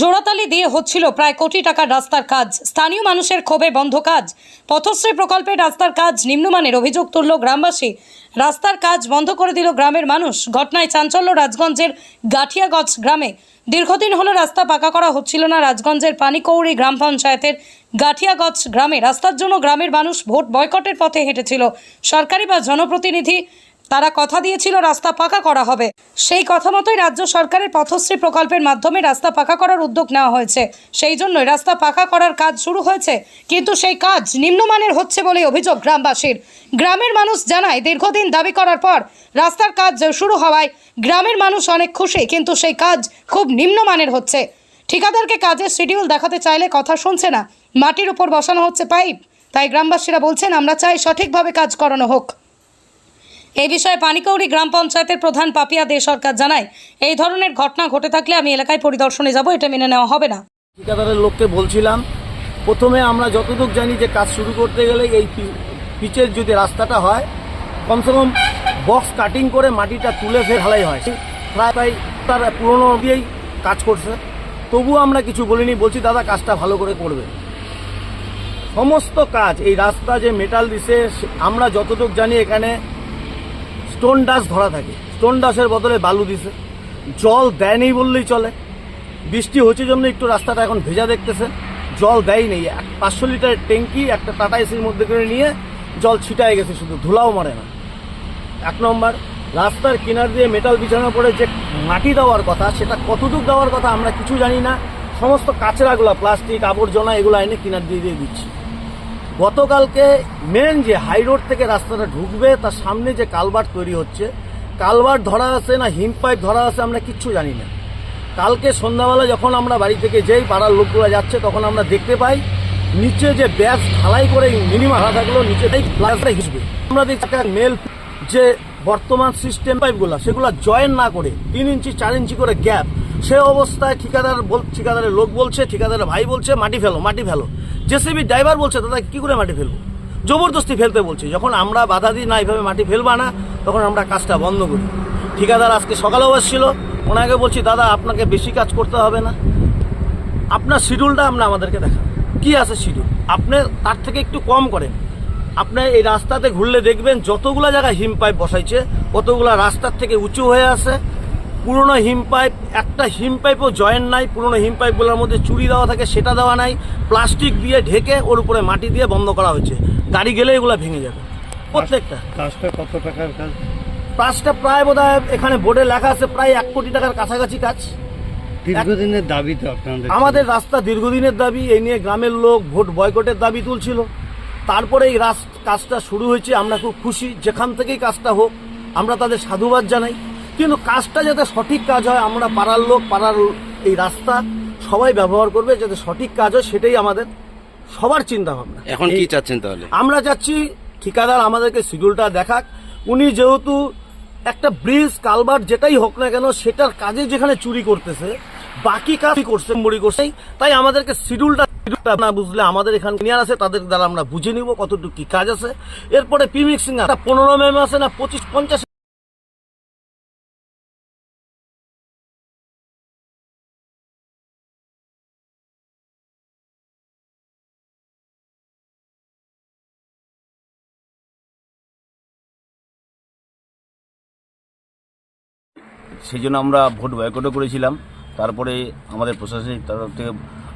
জোড়াতালি দিয়ে হচ্ছিল প্রায় কোটি টাকার রাস্তার কাজ। স্থানীয় মানুষের ক্ষোভে বন্ধ কাজ। পথশ্রী প্রকল্পে রাস্তার কাজ নিম্নমানের অভিযোগ তুলল গ্রামবাসী। রাস্তার কাজ বন্ধ করে দিল গ্রামের মানুষ। ঘটনায় চাঞ্চল্য রাজগঞ্জের গাঠিয়াগঞ্জ গ্রামে। দীর্ঘদিন হলো রাস্তা পাকা করা হচ্ছিল না। রাজগঞ্জের পানিকৌড়ি গ্রাম পঞ্চায়েতের গাঠিয়াগঞ্জ গ্রামে। রাস্তার জন্য গ্রামের মানুষ ভোট বয়কটের পথে হেঁটেছিল। সরকারি বা জনপ্রতিনিধি তারা কথা দিয়েছিল, রাস্তা পাকা করা হবে। সেই কথা মতোই রাজ্য সরকারের পথশ্রী প্রকল্পের মাধ্যমে রাস্তা পাকা করার উদ্যোগ নেওয়া হয়েছে। সেই জন্যই রাস্তা পাকা করার কাজ শুরু হয়েছে, কিন্তু সেই কাজ নিম্নমানের হচ্ছে বলে অভিযোগ গ্রামবাসীর। গ্রামের মানুষ জানায়, দীর্ঘদিন দাবি করার পর রাস্তার কাজ শুরু হওয়ায় গ্রামের মানুষ অনেক খুশি, কিন্তু সেই কাজ খুব নিম্নমানের হচ্ছে। ঠিকাদারকে কাজের শিডিউল দেখাতে চাইলে কথা শুনছে না, মাটির উপর বসানো হচ্ছে পাইপ। তাই গ্রামবাসীরা বলছেন, আমরা চাই সঠিকভাবে কাজ করানো হোক। এই বিষয়ে পানিকৌড়ি গ্রাম পঞ্চায়েতের প্রধান পাপিয়া দে সরকার জানায়, এই ধরনের ঘটনা ঘটে থাকলে আমি এলাকায় পরিদর্শনে যাব, এটা মেনে নেওয়া হবে না। ঠিকাদারের লোককে বলছিলাম, প্রথমে আমরা যতটুকু জানি যে কাজ শুরু করতে গেলে এই পিচের যদি রাস্তাটা হয়, কমসে কম বক্স কাটিং করে মাটিটা তুলে ফের ঢালাই হয়। প্রায় প্রায় তার পুরনো দিয়েই কাজ করছে। তবুও আমরা কিছু বলিনি, বলছি, দাদা, কাজটা ভালো করে করবে। সমস্ত কাজ, এই রাস্তা যে মেটাল দিছে, আমরা যতটুকু জানি এখানে স্টোন ডাস ধরা থাকে। স্টোন ডাসের বদলে বালু দিছে। জল দেয়নি বললেই চলে। বৃষ্টি হচ্ছে জন্য একটু রাস্তাটা এখন ভেজা দেখতেছে। জল দেয় নেই। পাঁচশো লিটারের ট্যাঙ্কি একটা টাটা এসির মধ্যে করে নিয়ে জল ছিটায় গেছে শুধু, ধুলাও মারে না। এক নম্বর, রাস্তার কিনার দিয়ে মেটাল বিছানোর পরে যে মাটি দেওয়ার কথা, সেটা কতটুকু দেওয়ার কথা আমরা কিছু জানি না। সমস্ত কাঁচরাগুলো প্লাস্টিক আবর্জনা, এগুলো এনে কিনার দিয়ে দিয়ে দিচ্ছি। গতকালকে মেন যে হাই রোড থেকে রাস্তাটা ঢুকবে, তার সামনে যে কালভার্ট তৈরি হচ্ছে, কালভার্ট ধরা আছে না, হিম পাইপ ধরা আছে আমরা কিচ্ছু জানি না। কালকে সন্ধ্যাবেলা যখন আমরা বাড়ি থেকে যেই পাড়ার লোকগুলো যাচ্ছে, তখন আমরা দেখতে পাই, নিচে যে ব্যাস ঢালাই করে মিনিমাম হারা থাকল নিচেটাই প্লাসটা হিসবে। আমরা দেখছি একটা মেল যে বর্তমান সিস্টেম পাইপগুলো সেগুলো জয়েন না করে তিন ইঞ্চি, চার ইঞ্চি করে গ্যাপ সে অবস্থায় ঠিকাদার বল ঠিকাদারের লোক বলছে, ঠিকাদারের ভাই বলছে, মাটি ফেলো মাটি ফেলো। জেসিবি ড্রাইভার বলছে, দাদা, কি করে মাটি ফেলব? জবরদস্তি ফেলতে বলছে, যখন আমরা বাধা দিই না এইভাবে মাটি ফেলবা না, তখন আমরা কাজটা বন্ধ করি। ঠিকাদার আজকে সকালেও এসেছিল। ওনাকে বলছি, দাদা, আপনাকে বেশি কাজ করতে হবে না। আপনার শিডিউলটা আমরা আমাদেরকে দেখান। কি আছে শিডিউল? আপনি তার থেকে একটু কম করেন। আপনি এই রাস্তাতে ঘুরলে দেখবেন, যতগুলা জায়গায় হিম পাইপ বসাইছে, কতগুলা রাস্তার থেকে উঁচু হয়ে আছে পুরনো হিম পাইপ একটা হিম পাইপও জয়েন নাই পুরনো হিম পাইপগুলোর মধ্যে চুরি দেওয়া থাকে সেটা দেওয়া নাই প্লাস্টিক দিয়ে ঢেকে ওর উপরে মাটি দিয়ে বন্ধ করা হয়েছে। গাড়ি গেলে এগুলো ভেঙে যাবে। প্রত্যেকটা। কাজটা কত টাকার কাজ? কাজটা প্রায় বোধ এখানে বোর্ডে লেখা আছে প্রায় এক কোটি টাকার কাছাকাছি কাজ। দীর্ঘদিনের দাবি তো আপনাদের আমাদের রাস্তা দীর্ঘদিনের দাবি এই নিয়ে গ্রামের লোক ভোট বয়কটের দাবি তুলছিল। তারপরে এই কাজটা শুরু হয়েছে আমরা খুব খুশি যেখান থেকেই কাজটা হোক আমরা তাদের সাধুবাদ জানাই। কিন্তু কাজটা যাতে সঠিক কাজ হয় আমরা পাড়ার লোক পাড়ার এই রাস্তা সবাই ব্যবহার করবে যাতে সঠিক কাজ হয় সেটাই আমাদের সবার চিন্তা ভাবনা এখন কি চাচ্ছেন তাহলে? আমরা চাচ্ছি ঠিকাদার আমাদেরকে শিডিউলটা দেখাক। উনি যেহেতু একটা ব্রিজ কালবার যেটাই হোক না কেন সেটার কাজে যেখানে চুরি করতেছে বাকি কাজ করছে মুড়ি করছেই তাই আমাদেরকে শিডিউলটা না বুঝলে আমাদের এখানে নিয়ার আছে তাদের দ্বারা আমরা বুঝে নিব কতটুকু কি কাজ আছে। এরপরে পি মিক্সিং পনেরো এম আছে না পঁচিশ পঞ্চাশ সেই জন্য আমরা ভোট বয়কটও করেছিলাম। তারপরে আমাদের প্রশাসনিক তরফ থেকে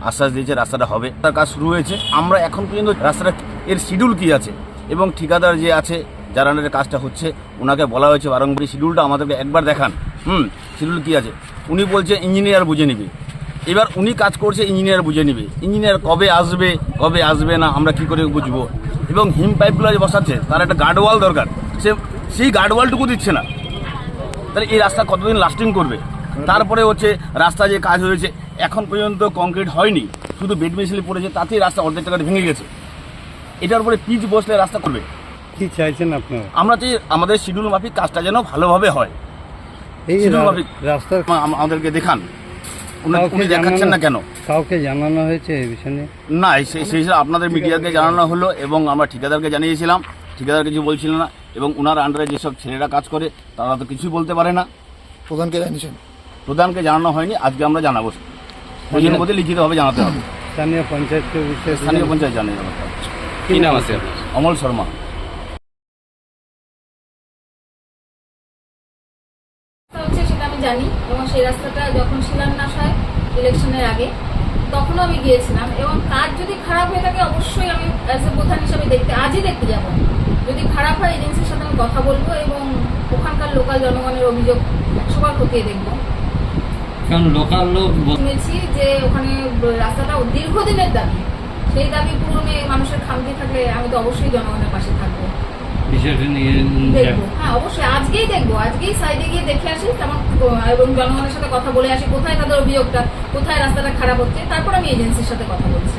আশ্বাস দিয়েছে রাস্তাটা হবে। তার কাজ শুরু হয়েছে। আমরা এখন পর্যন্ত রাস্তাটা এর শিডিউল কি আছে? এবং ঠিকাদার যে আছে যার কাজটা হচ্ছে, ওনাকে বলা হয়েছে বারংবারই শিডিউলটা আমাদেরকে একবার দেখান। হুম শিডিউল কী আছে? উনি বলছে, ইঞ্জিনিয়ার বুঝে নিবে। এবার উনি কাজ করছে, ইঞ্জিনিয়ার বুঝে নিবে। ইঞ্জিনিয়ার কবে আসবে কবে আসবে না, আমরা কি করে বুঝব? এবং হিম পাইপগুলো যে বসাচ্ছে, তার একটা গার্ডওয়াল দরকার। সে, সেই গার্ডওয়ালটুকু দিচ্ছে না। তাহলে এই রাস্তা কতদিন লাস্টিং করবে? তারপরে হচ্ছে রাস্তা যে কাজ হয়েছে এখন পর্যন্ত কংক্রিট হয়নি। শুধু বেড মেশিনে পড়েছে তাতেই রাস্তা অর্ধেক টাকাটা ভেঙে গেছে। এটার উপরে পিচ বসলে রাস্তা করবে। কি চাইছেন আপনারা? আমরা চাই আমাদের শিডিউল মাফিক কাজটা যেন ভালোভাবে হয়। এই মাফিক আমা- আমাদেরকে দেখান। উনি- দেখাচ্ছেন না কেন? কাউকে জানানো হয়েছে এই বিষয়ে? না সেই সেই হিসাবে আপনাদের মিডিয়াকে জানানো হলো এবং আমরা ঠিকাদারকে জানিয়েছিলাম। ঠিকাদার কিছু বলছিল না এবং ওনার আন্ডারে যেসব ছেলেরা কাজ করে তারা তো কিছুই বলতে পারে না। প্রধানকে জানিয়েছেন। প্রধানকে জানানো হয়নি আজকে আমরা জানাব। ওই মধ্যে লিখিতভাবে জানাতে হবে। স্থানীয় পঞ্চায়েতকে বিষয়ে স্থানীয় পঞ্চায়েত জানে ব্যাপারটা কি নাম আছে অমল শর্মা। জানি এবং সেই রাস্তাটা যখন শিলান্যাস হয় ইলেকশনের আগে তখনও আমি গিয়েছিলাম এবং কাজ যদি খারাপ হয়ে থাকে অবশ্যই আমি অ্যাজ এ প্রধান হিসাবে দেখতে আজই দেখতে যাব। যদি খারাপ হয় এজেন্সির সাথে আমি কথা বলব এবং ওখানকার লোকাল জনগণের অভিযোগ একশোবার খতিয়ে দেখব। কারণ লোকাল লোক শুনেছি যে ওখানে রাস্তাটা দীর্ঘদিনের দাবি। সেই দাবি পূরণে মানুষের খামতি থাকলে আমি তো অবশ্যই জনগণের পাশে থাকব। দেখব। হ্যাঁ অবশ্যই আজকেই দেখব আজকেই সাইডে গিয়ে দেখে আসি তেমন এবং জনগণের সাথে কথা বলে আসি কোথায় তাদের অভিযোগটা কোথায় রাস্তাটা খারাপ হচ্ছে তারপর আমি এজেন্সির সাথে কথা বলছি।